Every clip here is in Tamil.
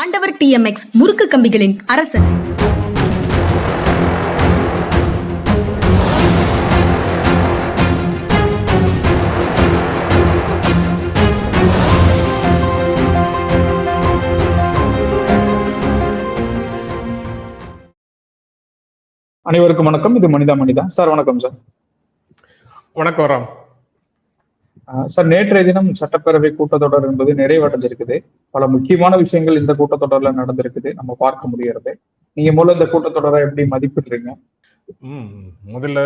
ஆண்டவர் டிஎம்எக்ஸ் முறுக்கு கம்பிகளின் அரசன். அனைவருக்கும் வணக்கம். இது மனிதா மனிதா. சார் வணக்கம் சார். வணக்கம் ராம். சார் நேற்றைய தினம் சட்டப்பேரவை கூட்டத்தொடர் என்பது நிறைவடைஞ்சிருக்குது. பல முக்கியமான விஷயங்கள் இந்த கூட்டத்தொடர்ல நடந்திருக்குது. நம்ம பார்க்க முடியறது. நீங்க மூலம் இந்த கூட்டத்தொடரை எப்படி மதிப்பிடுறீங்க? முதல்ல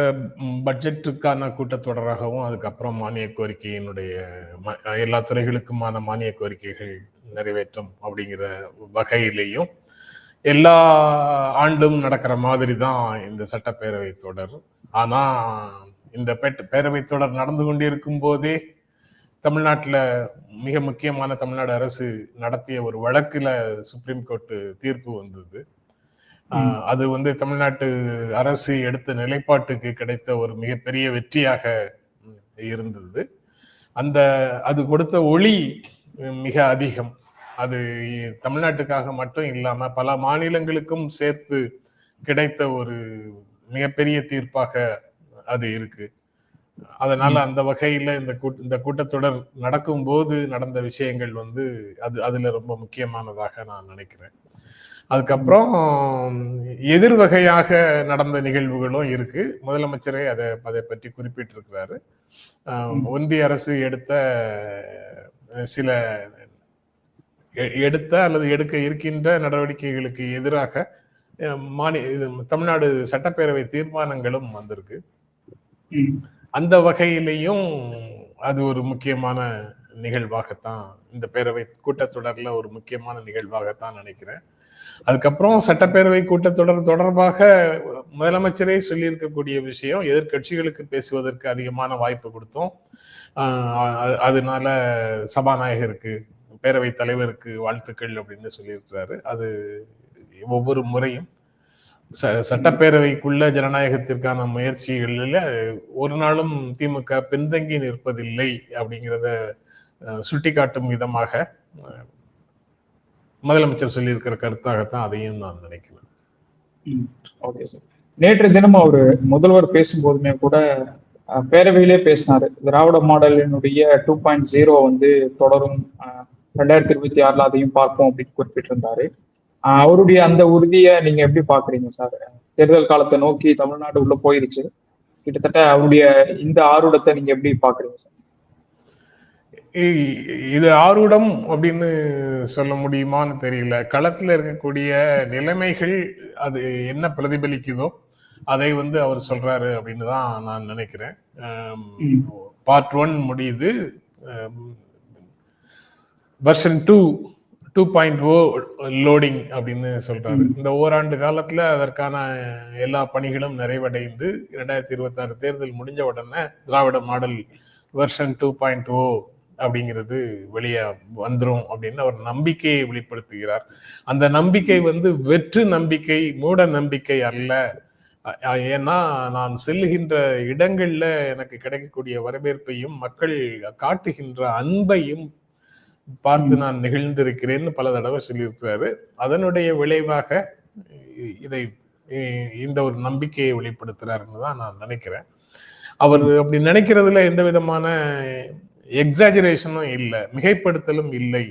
பட்ஜெட்டுக்கான கூட்டத்தொடராகவும் அதுக்கப்புறம் மானிய கோரிக்கையினுடைய ம- எல்லா துறைகளுக்குமான மானிய கோரிக்கைகள் நிறைவேற்றும் அப்படிங்கிற வகையிலையும் எல்லா ஆண்டும் நடக்கிற மாதிரி தான் இந்த சட்டப்பேரவை தொடர் ஆனால் இந்த பேட்ட- பேரவை தொடர் நடந்து கொண்டிருக்கும் போதே தமிழ்நாட்டில் மிக முக்கியமான தமிழ்நாடு அரசு நடத்திய ஒரு வழக்குல சுப்ரீம் கோர்ட் தீர்ப்பு வந்தது. அது வந்து தமிழ்நாட்டு அரசு எடுத்த நிலைப்பாட்டுக்கு கிடைத்த ஒரு மிகப்பெரிய வெற்றியாக இருந்தது. அந்த அது கொடுத்த ஒளி மிக அதிகம். அது தமிழ்நாட்டுக்காக மட்டும் இல்லாம பல மாநிலங்களுக்கும் சேர்த்து கிடைத்த ஒரு மிகப்பெரிய தீர்ப்பாக அது இருக்கு. அதனால அந்த வகையில இந்த கூட்ட இந்த கூட்டத்தொடர் நடக்கும்போது நடந்த விஷயங்கள் வந்து அது அதுல ரொம்ப முக்கியமானதாக நான் நினைக்கிறேன். அதுக்கப்புறம் எதிர்வகையாக நடந்த நிகழ்வுகளும் இருக்கு. முதலமைச்சரே அதை அதை பற்றி குறிப்பிட்டிருக்கிறாரு. ஒன்றிய அரசு எடுத்த சில எடுத்த அல்லது எடுக்க இருக்கின்ற நடவடிக்கைகளுக்கு எதிராக அஹ், மாநி இது தமிழ்நாடு சட்டப்பேரவை தீர்மானங்களும் வந்திருக்கு. அந்த வகையிலையும் அது ஒரு முக்கியமான நிகழ்வாகத்தான் இந்த பேரவை கூட்டத்தொடர்ல ஒரு முக்கியமான நிகழ்வாகத்தான் நினைக்கிறேன். அதுக்கப்புறம் சட்டப்பேரவை கூட்டத்தொடர் தொடர்பாக முதலமைச்சரே சொல்லியிருக்கக்கூடிய விஷயம் எதிர்க்கட்சிகளுக்கு பேசுவதற்கு அதிகமான வாய்ப்பு கொடுத்தோம். அதனால சபாநாயகருக்கு பேரவைத் தலைவருக்கு வாழ்த்துக்கள் அப்படின்னு சொல்லியிருக்கிறாரு. அது ஒவ்வொரு முறையும் ச- சட்டப்பேரவைக்குள்ள ஜனநாயகத்திற்கான முயற்சிகளில் ஒரு நாளும் திமுக பின்தங்கி நிற்பதில்லை அப்படிங்கிறத அஹ், சுட்டிக்காட்டும் விதமாக முதலமைச்சர் சொல்லியிருக்கிற கருத்தாகத்தான் அதையும் நான் நினைக்கிறேன். Okay sir. நேற்று தினம் அவர் முதல்வர் பேசும்போதுமே கூட பேரவையிலே பேசினாரு. திராவிட மாடலினுடைய டூ பாயிண்ட் ஜீரோ வந்து தொடரும் அஹ், ரெண்டாயிரத்தி இருபத்தி ஆறுல அதையும் பார்ப்போம் அப்படின்னு குறிப்பிட்டிருந்தாரு. அவருடைய அந்த உறுதியை நீங்க எப்படி பாக்குறீங்க சார் தேர்தல் காலத்தை நோக்கி தமிழ்நாடு உள்ள போயிருச்சு. கிட்டத்தட்ட அவருடைய இந்த ஆர்வத்தை நீங்க எப்படி பாக்குறீங்க சார் இது ஆரூடம் அப்படின்னு சொல்ல முடியுமான்னு தெரியல. களத்துல இருக்கக்கூடிய நிலைமைகள் அது என்ன பிரதிபலிக்குதோ அதை வந்து அவர் சொல்றாரு அப்படின்னு தான் நான் நினைக்கிறேன். பார்ட் ஒன் முடியுது. Version two two point O loading அப்படின்னு சொல்றாரு. இந்த ஓராண்டு காலத்துல அதற்கான எல்லா பணிகளும் நிறைவடைந்து இரண்டாயிரத்தி இருபத்தாறு தேர்தல் முடிஞ்ச உடனே Dravida model version two point O அப்படிங்கிறது வெளியே வந்துரும் அப்படின்னு அவர் நம்பிக்கையை வெளிப்படுத்துகிறார். அந்த நம்பிக்கை வந்து வெற்று நம்பிக்கை மூட நம்பிக்கை அல்ல. ஏன்னா நான் செல்லுகின்ற இடங்கள்ல எனக்கு கிடைக்கக்கூடிய வரவேற்பையும் மக்கள் காட்டுகின்ற அன்பையும் பார்த்து நான் நெகிழ்ந்திருக்கிறேன்னு பல தடவை சொல்லியிருக்கிறாரு. அதனுடைய விளைவாக இதை இந்த ஒரு நம்பிக்கையை வெளிப்படுத்துறாருன்னு தான் நான் நினைக்கிறேன். அவர் அப்படி நினைக்கிறதுல எந்த விதமான எக்ஸாஜரேஷனும் இல்லை மிகைப்படுத்தலும் இல்லை.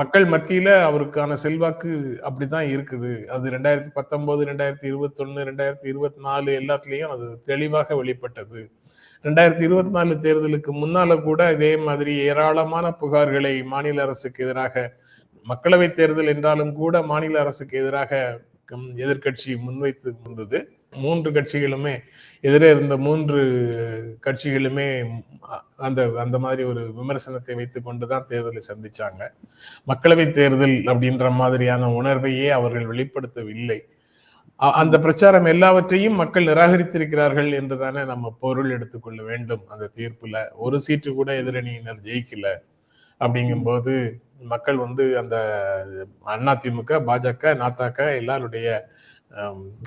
மக்கள் மத்தியில அவருக்கான செல்வாக்கு அப்படிதான் இருக்குது. அது ரெண்டாயிரத்தி பத்தொன்பது ரெண்டாயிரத்தி இருபத்தி ஒன்னு ரெண்டாயிரத்தி இருபத்தி நாலு எல்லாத்துலயும் அது தெளிவாக வெளிப்பட்டது. ரெண்டாயிரத்தி இருபத்தி நாலு தேர்தலுக்கு முன்னால கூட இதே மாதிரி ஏராளமான புகார்களை மாநில அரசுக்கு எதிராக மக்களவை தேர்தல் என்றாலும் கூட மாநில அரசுக்கு எதிராக எதிர்கட்சி எதிர்க்கட்சி முன்வைத்து வந்தது. மூன்று கட்சிகளுமே எதிரே இருந்த மூன்று கட்சிகளுமே அந்த அந்த மாதிரி ஒரு விமர்சனத்தை வைத்துக் கொண்டுதான் தேர்தலை சந்திச்சாங்க. மக்களவை தேர்தல் அப்படின்ற மாதிரியான உணர்வையே அவர்கள் வெளிப்படுத்தவில்லை. அந்த பிரச்சாரம் எல்லாவற்றையும் மக்கள் நிராகரித்திருக்கிறார்கள் என்றுதானே நம்ம பொருள் எடுத்துக்கொள்ள வேண்டும். அந்த தீர்ப்புல ஒரு சீட்டு கூட எதிரணியினர் ஜெயிக்கல. அப்படிங்கும்போது மக்கள் வந்து அந்த அதிமுக பாஜக நாத்தாக்க எல்லாருடைய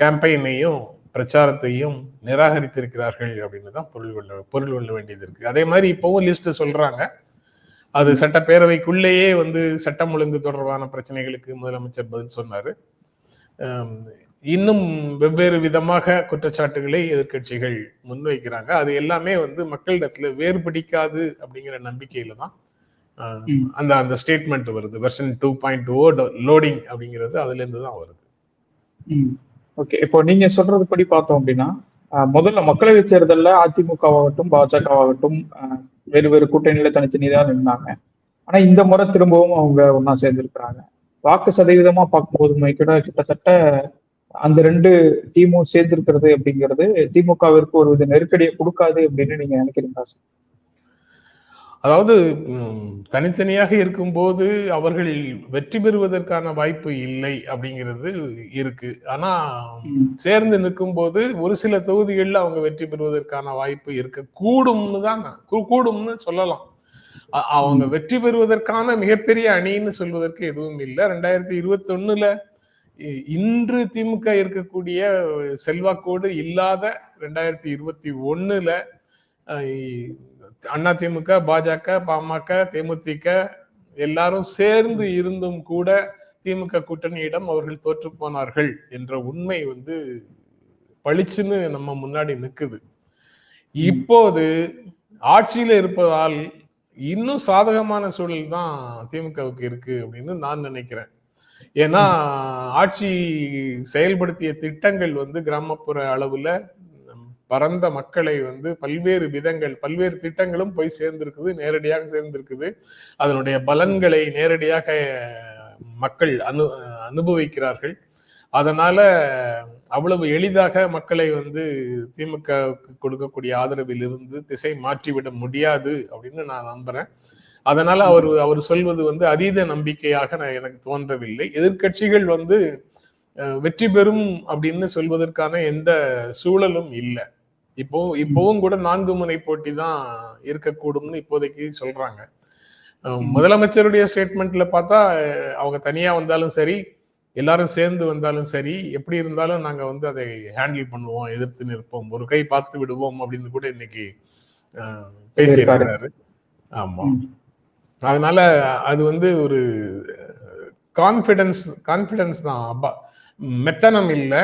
கேம்பெயினையும் பிரச்சாரத்தையும் நிராகரித்திருக்கிறார்கள் அப்படின்னு தான் பொருள் கொள்ள பொருள் கொள்ள வேண்டியது இருக்கு. அதே மாதிரி இப்பவும் லிஸ்ட் சொல்றாங்க. அது சட்டப்பேரவைக்குள்ளேயே வந்து சட்டம் ஒழுங்கு தொடர்பான பிரச்சனைகளுக்கு முதலமைச்சர் பதில் சொன்னாரு. இன்னும் வெவ்வேறு விதமாக குற்றச்சாட்டுகளை எதிர்க்கட்சிகள் முன்வைக்கிறாங்க. அது எல்லாமே வந்து மக்களிடத்துல வேறுபடிக்காது அப்படிங்கிற நம்பிக்கையில தான். அந்த அந்த ஸ்டேட்மெண்ட் வருது. Version two point O loading அப்படிங்கிறது அதுல இருந்து தான் வருது. ஓகே. இப்போ நீங்க சொல்றது படி பார்த்தோம் அப்படின்னா முதல்ல மக்களவைத் தேர்தல்ல அதிமுகவாகட்டும் பாஜகவாகட்டும் வேறு வேறு கூட்டணியில தனித்தனியாக நின்னாங்க. ஆனா இந்த முறை திரும்பவும் அவங்க ஒன்னா சேர்ந்திருக்கிறாங்க. வாக்கு சதவீதமா பார்க்கும்போது கூட கிட்டத்தட்ட அந்த ரெண்டு டீமும் சேர்ந்திருக்கிறது அப்படிங்கிறது திமுகவிற்கு ஒரு வித நெருக்கடியை கொடுக்காது அப்படின்னு நீங்க நினைக்கிறீங்களா சார்? அதாவது தனித்தனியாக இருக்கும்போது அவர்கள் வெற்றி பெறுவதற்கான வாய்ப்பு இல்லை அப்படிங்கிறது இருக்கு. ஆனா. சேர்ந்து நிற்கும்போது ஒரு சில தொகுதிகளில் அவங்க வெற்றி பெறுவதற்கான வாய்ப்பு இருக்க. கூடும்னு தான் கூடும்னு சொல்லலாம். அவங்க வெற்றி பெறுவதற்கான மிகப்பெரிய அணின்னு சொல்வதற்கு எதுவும் இல்லை. ரெண்டாயிரத்தி இருபத்தி ஒண்ணுல இன்று திமுக இருக்கக்கூடிய செல்வாக்கோடு இல்லாத ரெண்டாயிரத்தி இருபத்தி ஒண்ணுல அண்ணா திமுக பாஜக பாமக தேமுதிக எல்லாரும் சேர்ந்து இருந்தும் கூட திமுக கூட்டணியிடம் அவர்கள் தோற்று போனார்கள் என்ற உண்மை வந்து பளிச்சுன்னு நம்ம முன்னாடி நிற்குது இப்போது ஆட்சியில இருப்பதால் இன்னும் சாதகமான சூழல் தான் திமுகவுக்கு இருக்கு அப்படின்னு நான் நினைக்கிறேன். ஏன்னா ஆட்சி செயல்படுத்திய திட்டங்கள் வந்து கிராமப்புற அளவுல பரந்த மக்களை வந்து பல்வேறு விதங்கள் பல்வேறு திட்டங்களும் போய் சேர்ந்திருக்குது நேரடியாக சேர்ந்திருக்குது. அதனுடைய பலன்களை நேரடியாக மக்கள் அனு அனுபவிக்கிறார்கள். அதனால அவ்வளவு எளிதாக மக்களை வந்து திமுக கொடுக்கக்கூடிய ஆதரவில் இருந்து திசை மாற்றிவிட முடியாது அப்படின்னு நான் நம்புறேன். அதனால அவர் அவர் சொல்வது வந்து அதீத நம்பிக்கையாக நான் எனக்கு தோன்றவில்லை. எதிர்க்கட்சிகள் வந்து வெற்றி பெறும் அப்படின்னு சொல்வதற்கான எந்த சூழலும் இல்லை. இப்போ இப்பவும் கூட நான்கு முனை போட்டி தான் இருக்கக்கூடும்னு இப்போதைக்கு சொல்றாங்க. முதலமைச்சருடைய ஸ்டேட்மெண்ட்ல பார்த்தா அவங்க தனியா வந்தாலும் சரி எல்லாரும் சேர்ந்து வந்தாலும் சரி எப்படி இருந்தாலும் நாங்க வந்து அதை ஹேண்டில் பண்ணுவோம் எதிர்த்து நிற்போம் ஒரு கை பார்த்து விடுவோம் அப்படின்னு கூட இன்னைக்கு பேசியிருக்கிறாரு. ஆமா. அதனால அது வந்து ஒரு கான்ஃபிடன்ஸ் கான்ஃபிடன்ஸ் தான். அப்பா மெத்தனம் இல்லை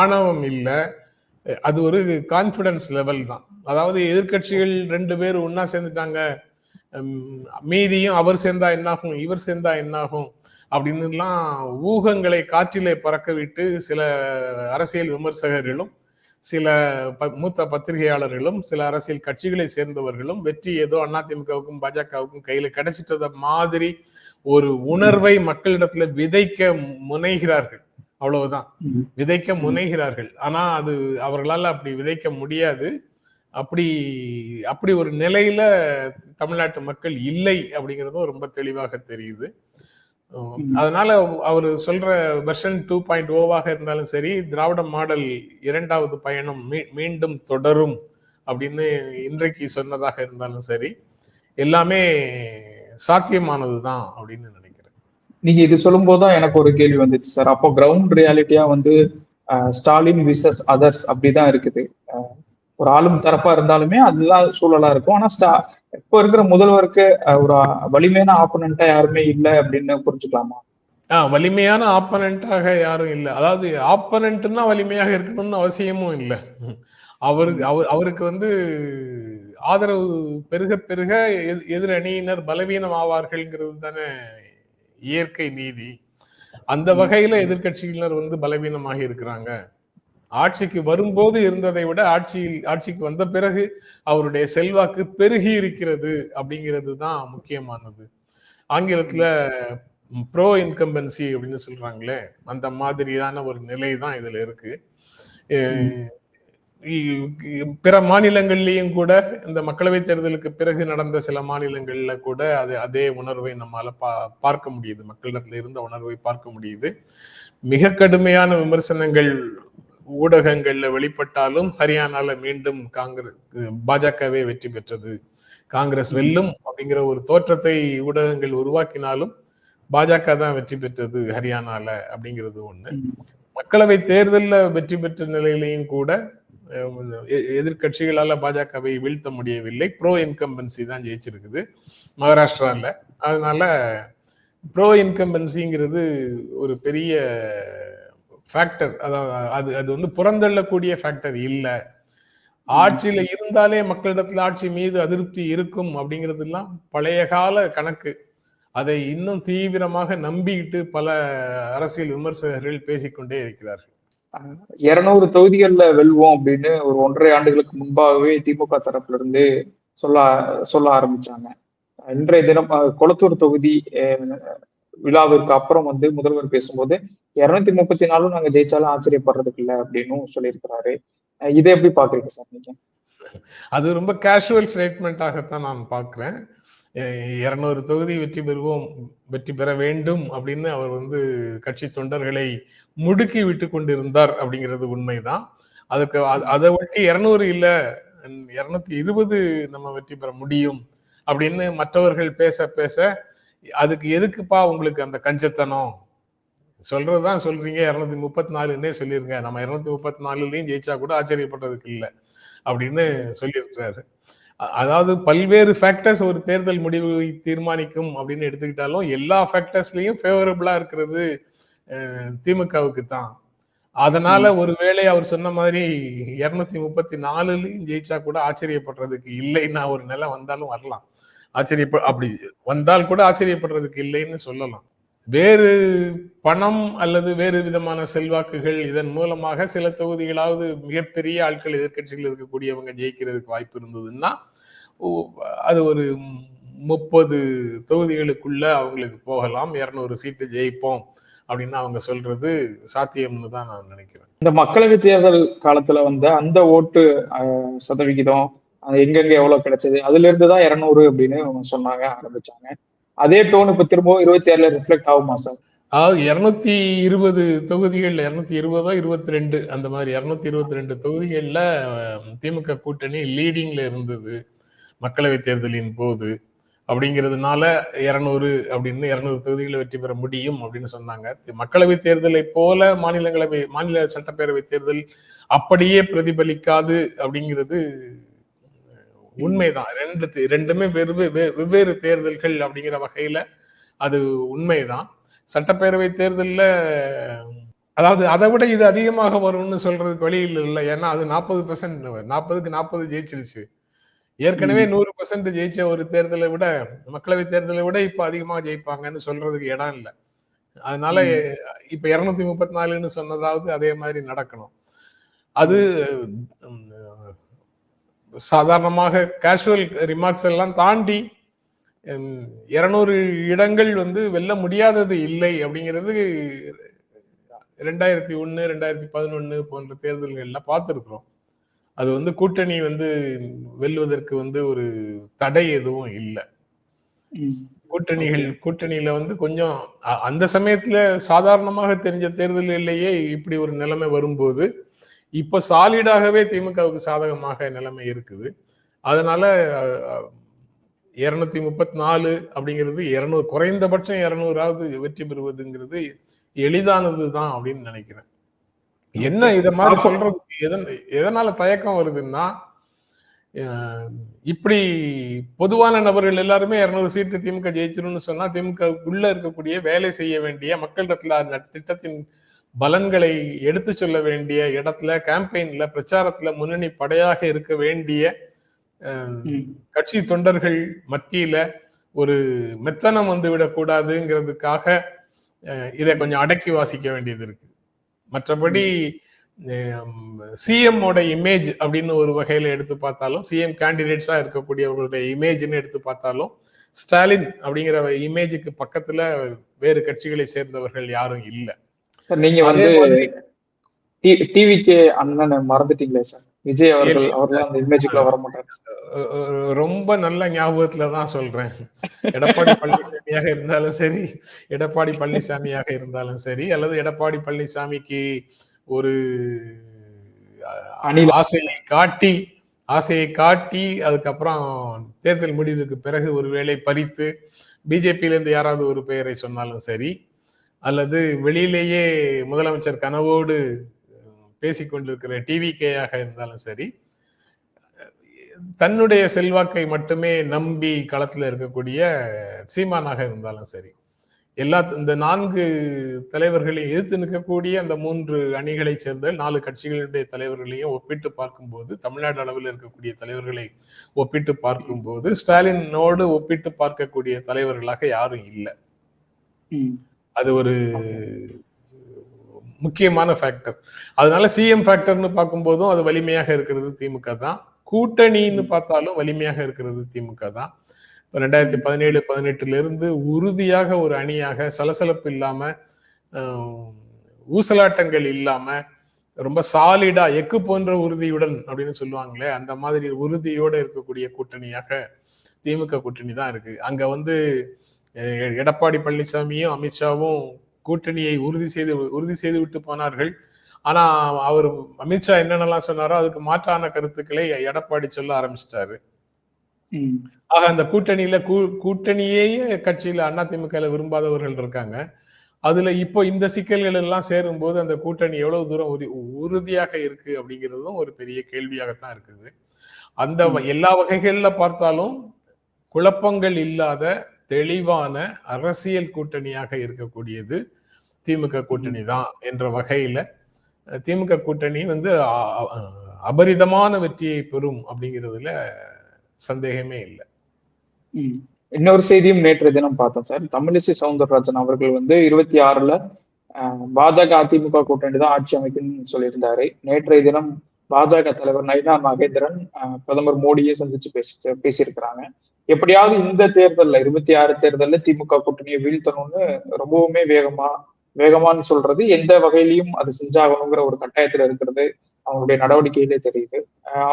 ஆணவம் இல்லை அது ஒரு கான்ஃபிடன்ஸ் லெவல் தான். அதாவது எதிர்க்கட்சிகள் ரெண்டு பேர் ஒன்னா சேர்ந்துட்டாங்க மீதியும் அவர் சேர்ந்தா என்னாகும் இவர் சேர்ந்தா என்னாகும் அப்படின்னுலாம் ஊகங்களை காற்றிலே பறக்க விட்டு சில அரசியல் விமர்சகர்களும் சில ப- மூத்த பத்திரிகையாளர்களும் சில அரசியல் கட்சிகளை சேர்ந்தவர்களும் வெற்றி ஏதோ அதிமுகவுக்கும் பாஜகவுக்கும் கையில கிடைச்சிட்டத மாதிரி ஒரு உணர்வை மக்களிடத்துல விதைக்க முனைகிறார்கள். அவ்வளவுதான். விதைக்க முனைகிறார்கள். ஆனா அது அவர்களால் அப்படி விதைக்க முடியாது. அப்படி அப்படி ஒரு நிலையில தமிழ்நாட்டு மக்கள் இல்லை அப்படிங்கிறதும் ரொம்ப தெளிவாக தெரியுது. அதனால அவர் சொல்ற வெர்ஷன் டூ பாயிண்ட் ஓவாக இருந்தாலும் சரி திராவிட மாடல் இரண்டாவது பயணம் மீண்டும் தொடரும் அப்படின்னு இன்றைக்கு சொன்னதாக இருந்தாலும் சரி எல்லாமே சாத்தியமானதுதான் அப்படின்னு நினைக்கிறேன். நீங்க இது சொல்லும்போது தான் எனக்கு ஒரு கேள்வி வந்துச்சு சார். அப்போ கிரவுண்ட் ரியாலிட்டியா வந்து ஸ்டாலின் விசஸ் அதர்ஸ் அப்படிதான் இருக்குது. ஒரு ஆளும் தரப்பா இருந்தாலுமே அதுதான் சூழலா இருக்கும். ஆனா ஸ்டா இப்போ இருக்கிற முதல்வருக்கு ஒரு வலிமையான ஆப்பனண்டா யாருமே இல்லை அப்படின்னு புரிஞ்சுக்கலாமா? ஆஹ் வலிமையான ஆப்பனண்டாக யாரும் இல்லை. அதாவது ஆப்பனண்ட்னா வலிமையாக இருக்கணும்னு அவசியமும் இல்லை. அவருக்கு அவர் அவருக்கு வந்து ஆதரவு பெருக பெருக எதிர் அணியினர் பலவீனம் ஆவார்கள்ங்கிறது தானே இயற்கை நீதி. அந்த வகையில எதிர்க்கட்சியினர் வந்து பலவீனமாக இருக்கிறாங்க. ஆட்சிக்கு வரும்போது இருந்ததை விட ஆட்சியில் ஆட்சிக்கு வந்த பிறகு அவருடைய செல்வாக்கு பெருகி இருக்கிறது அப்படிங்கிறது தான் முக்கியமானது. ஆங்கிலத்துல ப்ரோ இன்கம்பன்சி அப்படின்னு சொல்றாங்களே அந்த மாதிரியான ஒரு நிலை தான் இதுல இருக்கு. பிற மாநிலங்கள்லயும் கூட இந்த மக்களவை தேர்தலுக்கு பிறகு நடந்த சில மாநிலங்கள்ல கூட அது அதே உணர்வை நம்மால பா பார்க்க முடியுது. மக்களிடத்துல இருந்த உணர்வை பார்க்க முடியுது. மிக கடுமையான விமர்சனங்கள் ஊடகங்கள்ல வெளிப்பட்டாலும் ஹரியானால மீண்டும் காங்கிரஸ் பாஜகவே வெற்றி பெற்றது. காங்கிரஸ் வெல்லும் அப்படிங்கிற ஒரு தோற்றத்தை ஊடகங்கள் உருவாக்கினாலும் பாஜக தான் வெற்றி பெற்றது ஹரியானால அப்படிங்கிறது ஒண்ணு. மக்களவை தேர்தல்ல வெற்றி பெற்ற நிலையிலையும் கூட எதிர்கட்சிகளால பாஜகவை வீழ்த்த முடியவில்லை. ப்ரோ இன்கம்பன்சி தான் ஜெயிச்சிருக்குது மகாராஷ்டிரால. அதனால ப்ரோ இன்கம்பன்சிங்கிறது ஒரு பெரிய ஃபேக்டர் அதாவது அது அது வந்து புறந்தள்ளக்கூடிய ஃபேக்டர் இல்ல. ஆட்சியில இருந்தாலே மக்களிடத்துல ஆட்சி மீது அதிருப்தி இருக்கும் அப்படிங்கிறதுலாம் பழைய கால கணக்கு. அதை இன்னும் தீவிரமாக நம்பிக்கிட்டு பல அரசியல் விமர்சகர்கள் பேசிக்கொண்டே இருக்கிறார்கள். இருநூறு தொகுதிகள்ல வெல்வோம் அப்படின்னு ஒரு ஒன்றரை ஆண்டுகளுக்கு முன்பாகவே திமுக தரப்புல இருந்து சொல்ல சொல்ல ஆரம்பிச்சாங்க. இன்றைய தினம் குளத்தூர் கொளத்தூர் தொகுதி அஹ், விழாவிற்கு அப்புறம் வந்து முதல்வர் பேசும்போது இருநூத்தி முப்பத்தி நாலும் நாங்க ஜெயிச்சாலும் ஆச்சரியப்படுறதுக்கு இல்லை அப்படின்னு சொல்லியிருக்கிறாரு. அஹ், இதை எப்படி பாக்குறீங்க சார் நீங்க? அது ரொம்ப கேஷுவல் ஸ்டேட்மெண்ட்டாகத்தான் நான் பார்க்குறேன். இருநூறு தொகுதி வெற்றி பெறுவோம் வெற்றி பெற வேண்டும் அப்படின்னு அவர் வந்து கட்சி தொண்டர்களை முடுக்கி விட்டு கொண்டிருந்தார் அப்படிங்கிறது உண்மைதான். அதுக்கு அதை ஒட்டி இருநூறு இல்ல இருநூத்தி இருபது நம்ம வெற்றி பெற முடியும் அப்படின்னு மற்றவர்கள் பேச பேச அதுக்கு எதுக்குப்பா உங்களுக்கு அந்த கஞ்சத்தனம்? சொல்றதுதான் சொல்றீங்க. இருநூத்தி முப்பத்தி நாலுன்னே சொல்லிருங்க. நம்ம இருநூத்தி முப்பத்தி நாலுலயும் ஜெயிச்சா கூட ஆச்சரியப்படுறதுக்கு இல்லை அப்படின்னு சொல்லியிருக்கிறாரு. அதாவது பல்வேறு ஃபேக்டர்ஸ் ஒரு தேர்தல் முடிவை தீர்மானிக்கும் அப்படின்னு எடுத்துக்கிட்டாலும் எல்லா ஃபேக்டர்ஸ்லயும் ஃபேவரபிளா இருக்கிறது திமுகவுக்கு தான். அதனால ஒருவேளை அவர் சொன்ன மாதிரி இருநூத்தி முப்பத்தி நாலுலயும் ஜெயிச்சா கூட ஆச்சரியப்படுறதுக்கு இல்லைன்னா ஒரு நிலை வந்தாலும் வரலாம். ஆச்சரியப்ப அப்படி வந்தால் கூட ஆச்சரியப்படுறதுக்கு இல்லைன்னு சொல்லலாம். வேறு பணம் அல்லது வேறு விதமான செல்வாக்குகள் இதன் மூலமாக சில தொகுதிகளாவது மிகப்பெரிய ஆட்கள் எதிர்க்கட்சிகள் இருக்கக்கூடியவங்க ஜெயிக்கிறதுக்கு வாய்ப்பு இருந்ததுன்னா அது ஒரு முப்பது தொகுதிகளுக்குள்ள அவங்களுக்கு போகலாம் இரநூறு சீட்டு ஜெயிப்போம் அப்படின்னு அவங்க சொல்றது சாத்தியம்னு தான் நான் நினைக்கிறேன். இந்த மக்களவை தேர்தல் காலத்துல வந்த அந்த ஓட்டு சதவிகிதம் எங்கெங்க எவ்வளவு கிடைச்சது? அதுல இருந்து தான் இருநூறு அப்படின்னு அவங்க சொன்னாங்க ஆரம்பிச்சாங்க. அதே டோன் இப்ப திரும்பவும் இருபத்தி ஏழுல ரிஃப்ளெக்ட் ஆகுமா சார் அதாவது இருநூத்தி இருபது தொகுதிகளில் இருநூத்தி இருபதோ இருபத்தி ரெண்டு அந்த மாதிரி இருநூத்தி இருபத்தி ரெண்டு தொகுதிகள்ல திமுக கூட்டணி லீடிங்ல இருந்தது மக்களவை தேர்தலின் போது. அப்படிங்கிறதுனால இருநூறு அப்படின்னு இருநூறு தொகுதிகளை வெற்றி பெற முடியும் அப்படின்னு சொன்னாங்க. மக்களவை தேர்தலை போல மாநிலங்களவை மாநில சட்டப்பேரவை தேர்தல் அப்படியே பிரதிபலிக்காது அப்படிங்கிறது உண்மைதான். ரெண்டு ரெண்டுமே வெவ்வேறு தேர்தல்கள் அப்படிங்கிற வகையில அது உண்மைதான். சட்டப்பேரவை தேர்தல்ல அதாவது அதை விட இது அதிகமாக வரும்னு சொல்றதுக்கு வழியில் இல்லை ஏன்னா அது நாற்பது பெர்சன்ட் நாற்பதுக்கு நாற்பது ஜெயிச்சிருச்சு. ஏற்கனவே நூறு பெர்சன்ட் ஜெயிச்ச ஒரு தேர்தலை விட மக்களவை தேர்தலை விட இப்ப அதிகமாக ஜெயிப்பாங்கன்னு சொல்றதுக்கு இடம் இல்லை. அதனால இப்ப இருநூத்தி முப்பத்தி நாலுன்னு சொன்னதாவது அதே மாதிரி நடக்கணும். அது சாதாரணமாக கேஷுவல் ரிமார்க்ஸ் எல்லாம் தாண்டி இருநூறு இடங்கள் வந்து வெல்ல முடியாதது இல்லை அப்படிங்கிறது ரெண்டாயிரத்தி ஒண்ணு ரெண்டாயிரத்தி பதினொன்னு போன்ற தேர்தல்கள்ல பார்த்துருக்குறோம் அது வந்து கூட்டணி வந்து வெல்வதற்கு வந்து ஒரு தடை எதுவும் இல்லை. கூட்டணிகள் கூட்டணியில வந்து கொஞ்சம் அந்த சமயத்துல சாதாரணமாக தெரிஞ்ச தேர்தல்களிலேயே இப்படி ஒரு நிலைமை வரும்போது இப்ப சாலிடாகவே திமுகவுக்கு சாதகமாக நிலைமை இருக்குது. அதனால இருநூத்தி முப்பத்தி நாலு அப்படிங்கிறது இருநூறு குறைந்தபட்சம் இருநூறாவது வெற்றி பெறுவதுங்கிறது எளிதானது தான் அப்படின்னு நினைக்கிறேன். என்ன இத மாதிரி சொல்றதுக்கு எதன் எதனால தயக்கம் வருதுன்னா இப்படி பொதுவான நபர்கள் எல்லாருமே இருநூறு சீட்டு திமுக ஜெயிச்சிரும்னு சொன்னா திமுக உள்ள இருக்கக்கூடிய வேலை செய்ய வேண்டிய மக்களிடத்துல திட்டத்தின் பலன்களை எடுத்து சொல்ல வேண்டிய இடத்துல கேம்பெயின்ல பிரச்சாரத்துல முன்னணி படையாக இருக்க வேண்டிய. கட்சி தொண்டர்கள் மத்தியில ஒரு மெத்தனம் வந்து விடக்கூடாதுங்கிறதுக்காக இதை கொஞ்சம் அடக்கி வாசிக்க வேண்டியது இருக்கு மற்றபடி சிஎம் ஓட இமேஜ் அப்படின்னு ஒரு வகையில எடுத்து பார்த்தாலும் சிஎம் கேண்டிடேட்ஸா இருக்கக்கூடியவர்களுடைய இமேஜ்னு எடுத்து பார்த்தாலும் ஸ்டாலின் அப்படிங்கிற இமேஜுக்கு பக்கத்துல வேறு கட்சிகளை சேர்ந்தவர்கள் யாரும் இல்லை நீங்க வந்து டிவிக்கே அண்ணனை மறந்துட்டீங்களே சார் விஜய் அவர்கள். அவர்லாம் அந்த இமேஜுக்குள்ள வர அஹ் ரொம்ப நல்ல ஞாபகத்துல தான் சொல்றேன் எடப்பாடி பழனிசாமியாக இருந்தாலும் சரி எடப்பாடி பழனிசாமியாக இருந்தாலும் சரி அல்லது எடப்பாடி பழனிசாமிக்கு ஒரு அணில். ஆசையை காட்டி ஆசையை காட்டி அதுக்கப்புறம் தேர்தல் முடிவுக்கு பிறகு ஒருவேளை பறித்து பிஜேபியில இருந்து யாராவது ஒரு பெயரை சொன்னாலும் சரி அல்லது வெளியிலேயே முதலமைச்சர் கனவோடு பேசிக்கொண்டிருக்கிற டிவிகேயாக இருந்தாலும் சரி தன்னுடைய செல்வாக்கை மட்டுமே நம்பி களத்தில் இருக்கக்கூடிய சீமானாக இருந்தாலும் சரி எல்லா இந்த நான்கு தலைவர்களையும் எதிர்த்து நிற்கக்கூடிய அந்த மூன்று அணிகளை சேர்ந்த நாலு கட்சிகளுடைய தலைவர்களையும் ஒப்பிட்டு பார்க்கும்போது தமிழ்நாடு அளவில் இருக்கக்கூடிய தலைவர்களை ஒப்பிட்டு பார்க்கும்போது ஸ்டாலினோடு ஒப்பிட்டு பார்க்கக்கூடிய தலைவர்களாக யாரும் இல்லை. அது ஒரு முக்கியமான ஃபேக்டர் அதனால சிஎம் ஃபேக்டர்னு பார்க்கும்போதும் அது வலிமையாக இருக்கிறது திமுக தான். கூட்டணின்னு பார்த்தாலும் வலிமையாக இருக்கிறது திமுக தான். இப்போ ரெண்டாயிரத்தி பதினேழு பதினெட்டுல இருந்து உறுதியாக ஒரு அணியாக சலசலப்பு இல்லாம ஊசலாட்டங்கள் இல்லாம ரொம்ப சாலிடா எக்கு போன்ற உறுதியுடன் அப்படின்னு சொல்லுவாங்களே அந்த மாதிரி உறுதியோட இருக்கக்கூடிய கூட்டணியாக திமுக கூட்டணி தான் இருக்கு. அங்க வந்து எடப்பாடி பழனிசாமியும் அமித்ஷாவும் கூட்டணியை உறுதி செய்து உறுதி செய்து விட்டு போனார்கள். ஆனா அவர் அமித்ஷா என்னென்னலாம் சொன்னாரோ அதுக்கு மாற்றான கருத்துக்களை எடப்பாடி சொல்ல ஆரம்பிச்சிட்டாரு. ஆக அந்த கூட்டணியில கூ- கூட்டணியேயே கட்சியில அதிமுக விரும்பாதவர்கள் இருக்காங்க. அதுல இப்போ இந்த சிக்கல்கள் எல்லாம் சேரும்போது அந்த கூட்டணி எவ்வளவு தூரம் உறு- உறுதியாக இருக்கு அப்படிங்கிறதும் ஒரு பெரிய கேள்வியாகத்தான் இருக்குது. அந்த எல்லா வகைகள்ல பார்த்தாலும் குழப்பங்கள் இல்லாத தெளிவான அரசியல் கூட்டணியாக இருக்கக்கூடியது திமுக கூட்டணி தான் என்ற வகையில திமுக கூட்டணி வந்து அபரிதமான வெற்றியை பெறும் அப்படிங்கிறதுல சந்தேகமே இல்லை. இன்னொரு செய்தியும் நேற்று தினம் பார்த்தோம் சார். தமிழிசை சவுந்தரராஜன் அவர்கள் வந்து இருபத்தி ஆறுல பாஜக அதிமுக கூட்டணி தான் ஆட்சி அமைக்கும்னு சொல்லியிருந்தாரு. நேற்றைய தினம் பாஜக தலைவர் நயினா நாகேந்திரன் அஹ், பிரதமர் மோடியை சந்திச்சு பேசி பேசியிருக்கிறாங்க. எப்படியாவது இந்த தேர்தல்ல இருபத்தி ஆறு தேர்தல்ல திமுக கூட்டணியை வீழ்த்தணும்னு ரொம்பவுமே வேகமா வேகமான்னு சொல்றது எந்த வகையிலையும் அது செஞ்சாகணுங்கிற ஒரு கட்டாயத்துல இருக்கிறது அவங்களுடைய நடவடிக்கையிலே தெரியுது.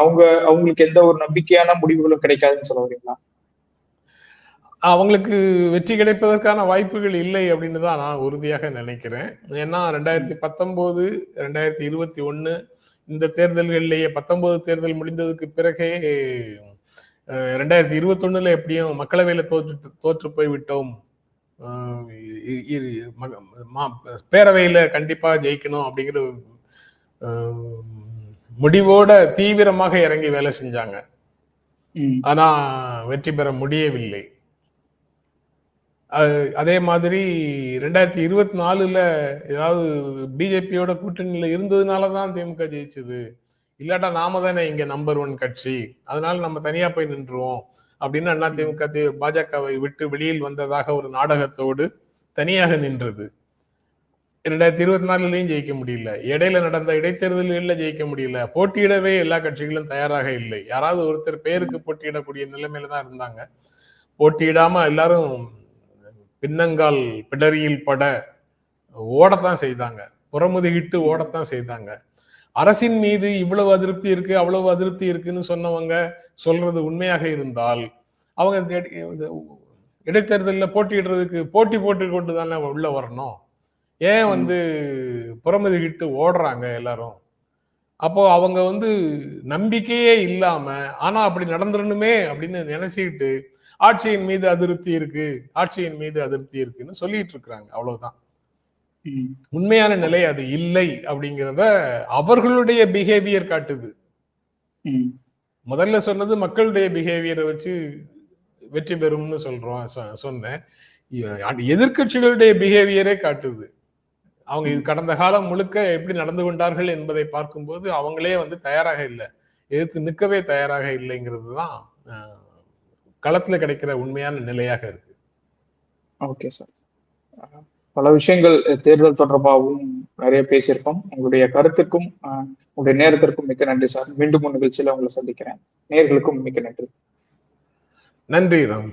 அவங்க அவங்களுக்கு எந்த ஒரு நம்பிக்கையான முடிவுகளும் கிடைக்காதுன்னு சொல்ல வரீங்களா? அவங்களுக்கு வெற்றி கிடைப்பதற்கான வாய்ப்புகள் இல்லை அப்படின்னு தான் நான் உறுதியாக நினைக்கிறேன். ஏன்னா ரெண்டாயிரத்தி பத்தொன்பது ரெண்டாயிரத்தி இருபத்தி ஒண்ணு இந்த தேர்தல்கள்லேயே பத்தொன்பது தேர்தல் முடிந்ததுக்கு பிறகே ரெண்டாயிரத்தி இருபத்தொன்னுல எப்படியும் மக்களவையில தோற்று தோற்று போய் விட்டோம். அஹ், இ- இ- ம- மா- பேரவையில கண்டிப்பா ஜெயிக்கணும் அப்படிங்கிற முடிவோட தீவிரமாக இறங்கி வேலை செஞ்சாங்க. ஆனா வெற்றி பெற முடியவில்லை. அதே மாதிரி ரெண்டாயிரத்தி இருபத்தி நாலுல ஏதாவது பிஜேபியோட கூட்டணியில இருந்ததுனால தான் திமுக ஜெயிச்சது. இல்லாட்டா நாம தானே இங்க நம்பர் ஒன் கட்சி. அதனால நம்ம தனியா போய் நின்றுவோம். அப்படின்னு அண்ணா திமுக தி- பாஜகவை விட்டு வெளியில் வந்ததாக ஒரு நாடகத்தோடு தனியாக நின்றது. ரெண்டாயிரத்தி இருபத்தி நாலுலயும் ஜெயிக்க முடியல. இடையில நடந்த இடைத்தேர்தலில் ஜெயிக்க முடியல. போட்டியிடவே எல்லா கட்சிகளும் தயாராக இல்லை. யாராவது ஒருத்தர் பேருக்கு போட்டியிடக்கூடிய நிலைமையில தான் இருந்தாங்க. போட்டியிடாம எல்லாரும் பின்னங்கால் பிடரியில் பட ஓடத்தான் செய்தாங்க. புறமுதுகிட்டு ஓடத்தான் செய்தாங்க. அரசின் மீது இவ்வளவு அதிருப்தி இருக்கு அவ்வளவு அதிருப்தி இருக்குன்னு சொன்னவங்க சொல்றது உண்மையாக இருந்தால் அவங்க இடைத்தேர்தலில் போட்டியிடுறதுக்கு போட்டி போட்டு கொண்டு தானே உள்ள வரணும். ஏன் வந்து புறமுதுகிட்டு ஓடுறாங்க எல்லாரும்? அப்போ அவங்க வந்து நம்பிக்கையே இல்லாம ஆனா அப்படி நடந்துடணுமே அப்படின்னு நினைச்சுக்கிட்டு ஆட்சியின் மீது அதிருப்தி இருக்கு ஆட்சியின் மீது அதிருப்தி இருக்குன்னு சொல்லிட்டு இருக்கிறாங்க. அவ்வளவுதான். உண்மையான நிலை அது இல்லை அப்படிங்கிறத அவர்களுடைய பிஹேவியர் காட்டுது. முதல்ல சொன்னது மக்களுடைய பிஹேவியரை வச்சு வெற்றி பெறும்னு சொல்றோம் சொன்னேன். எதிர்கட்சிகளுடைய எதிர்க்கட்சிகளுடைய பிஹேவியரே காட்டுது. அவங்க இது கடந்த காலம் முழுக்க எப்படி நடந்து கொண்டார்கள் என்பதை பார்க்கும்போது அவங்களே வந்து தயாராக இல்லை. எதிர்த்து நிற்கவே தயாராக இல்லைங்கிறது தான் களத்துல கிடைக்கிற உண்மையான நிலையாக இருக்கு. ஓகே சார் பல விஷயங்கள் தேர்தல் தொடர்பாகவும் நிறைய பேசியிருக்கோம். உங்களுடைய கருத்துக்கும் உங்களுடைய நேரத்திற்கும் மிக்க நன்றி சார். மீண்டும் ஒரு நிகழ்ச்சியில உங்களை சந்திக்கிறேன். நேர்களுக்கும் மிக்க நன்றி. நன்றி ராம்.